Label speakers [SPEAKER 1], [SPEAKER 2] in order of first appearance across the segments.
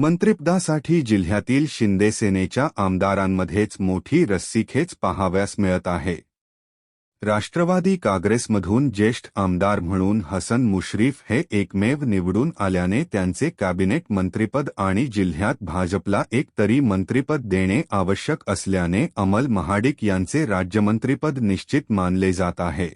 [SPEAKER 1] मंत्रिपदासाठी जिल्ह्यातील शिंदेसेनेच्या आमदारांमध्येच मोठी रस्सीखेच पाहाव्यास मिळत आहे. राष्ट्रवादी काँग्रेसमधून ज्येष्ठ आमदार म्हणून हसन मुश्रीफ हे एकमेव निवडून आल्याने त्यांचे कॅबिनेट मंत्रिपद आणि जिल्ह्यात भाजपला एक तरी मंत्रिपद देणे आवश्यक असल्याने अमल महाडिक यांचे राज्यमंत्रिपद निश्चित मानले जात आहे.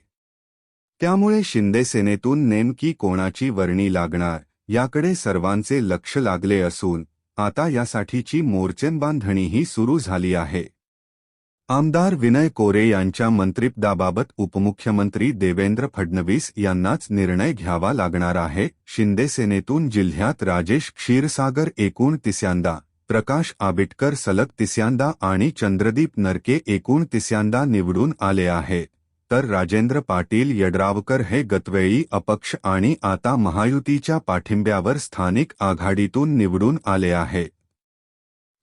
[SPEAKER 1] त्यामुळे शिंदेसेनेतून नेमकी कोणाची वर्णी लागणार? याकडे सर्वांचे लक्ष लागले असून आता यासाठीची मोर्चेबांधणीही सुरू झाली आहे. आमदार विनय कोरे यांच्या मंत्रिपदाबाबत उपमुख्यमंत्री देवेंद्र फडणवीस यांनाच निर्णय घ्यावा लागणार आहे. शिंदेसेनेतून जिल्ह्यात राजेश क्षीरसागर एकूण तिस्यांदा प्रकाश आबिटकर सलग तिस्यांदा आणि चंद्रदीप नरके एकूण तिस्यांदा निवडून आले आहेत तर राजेंद्र पाटील यड्रावकर हे गतवेळी अपक्ष आणि आता महायुतीच्या पाठिंब्यावर स्थानिक आघाडीतून निवडून आले आहे.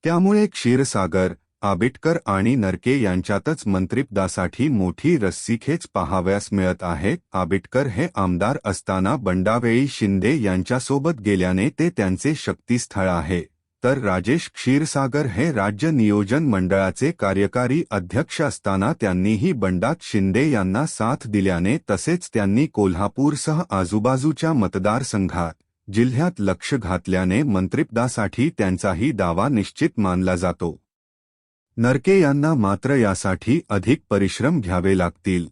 [SPEAKER 1] त्यामुळे क्षीरसागर आबिटकर आणि नरके यांच्यातच मंत्रिपदासाठी मोठी रस्सीखेच पाहाव्यास मिळत आहे. आबिटकर हे आमदार असताना बंडावेळी शिंदे यांच्यासोबत गेल्याने ते त्यांचे शक्तीस्थळ आहे. तर राजेश क्षीरसागर हे राज्य नियोजन मंडळाचे कार्यकारी अध्यक्ष असताना त्यांनीही बंडात शिंदे यांना साथ दिल्याने तसेच त्यांनी कोल्हापूरसह आजूबाजूच्या मतदारसंघात जिल्ह्यात लक्ष घातल्याने मंत्रिपदासाठी त्यांचाही दावा निश्चित मानला जातो. नरके यांना मात्र यासाठी अधिक परिश्रम घ्यावे लागतील.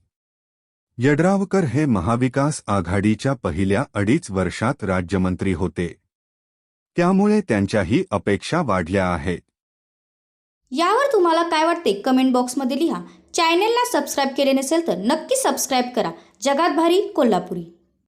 [SPEAKER 1] यड्रावकर हे महाविकास आघाडीच्या पहिल्या अडीच वर्षात राज्यमंत्री होते. त्यामुळे त्यांच्याही अपेक्षा वाढल्या आहेत.
[SPEAKER 2] यावर तुम्हाला काय वाटते? कमेंट बॉक्समध्ये लिहा. चॅनेलला सबस्क्राईब केले नसेल तर नक्की सबस्क्राईब करा. जगात भारी कोल्हापुरी.